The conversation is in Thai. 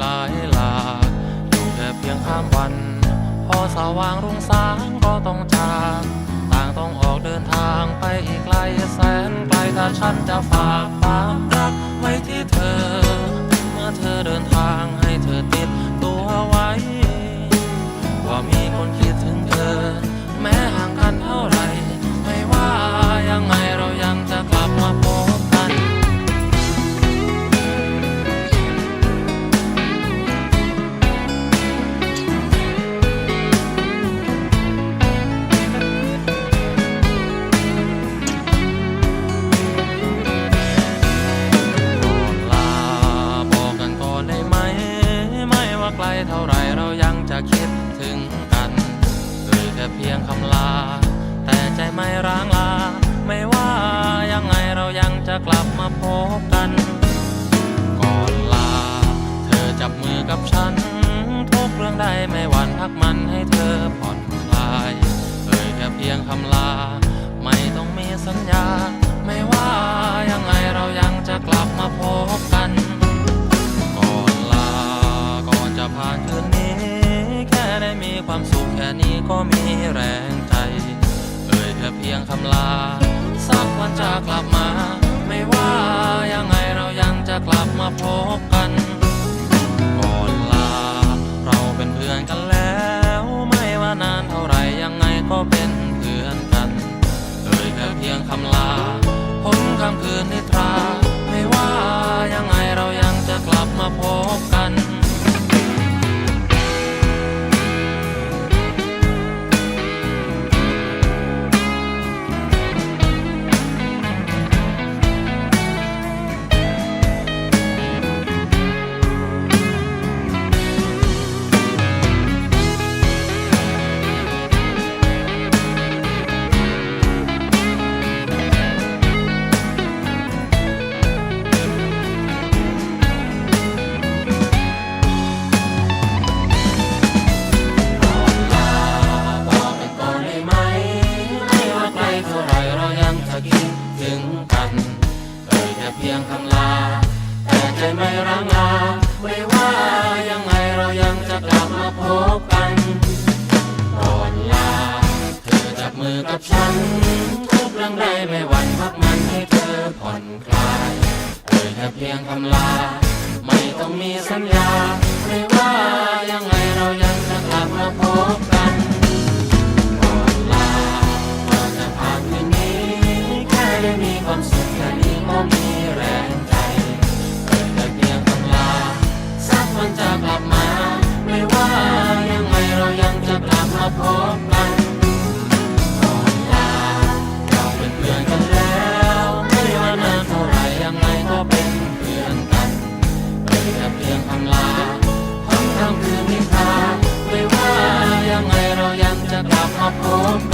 หลายหลากอยู่แต่เพียงข้ามวัน พอสว่างรุ่งสางก็ต้องจากต่างต้องออกเดินทางไปอีกไกลแสนไกลถ้าฉันจะฝากความรักไว้ที่เธอ เมื่อเธอเดิน ไม่ว่าไกลเท่าไรเรายังจะคิดถึงกันเอ่ยแค่เพียงคำลา แต่ใจไม่ร้างลา ไม่ว่ายังไงเรายังจะกลับมาพบกัน ก่อนลา เธอจับมือกับฉัน ทุกเรื่องใดไม่หวั่นพักมันให้เธอผ่อนคลายเอ่ยแค่เพียงคำลา ไม่ต้องมีสัญญา ความสุขแค่นี้ก็มีแรงใจ เอ่ยแค่เพียงคำลา สักวันจะกลับมา ไม่ว่ายังไงเรายังจะกลับมาพบกันก่อนลา เราเป็นเพื่อนกันแล้ว ไม่ว่านานเท่าไรยังไงก็เป็นเพื่อนกัน เอ่ยแค่เพียงคำลา ค่เพียงคำลา แต่ใจไม่ร้งลาไม่ว่ายังไงเรายังจะกลับมาพบกันก่อนลา เธอจับมือกับฉัน ทุกเรื่องใดไม่หวั่นพักมันให้เธอผ่อนคลายเอ่ยแค่เพียงคำลา ไม่ต้องมีสัญญา ไม่ว่ายังไงเรายังจะกลับมาพบกัน พบกอนลาเราเป็นเพื่อนกันแล้วไม่ว่านานเท่าไรยังไงก็เป็นเพื่อนกันเอ่ยแต่เพียงลาห้องคำคืนนิทาไม่ว่ายังไงเรายังจะกลับมาพบ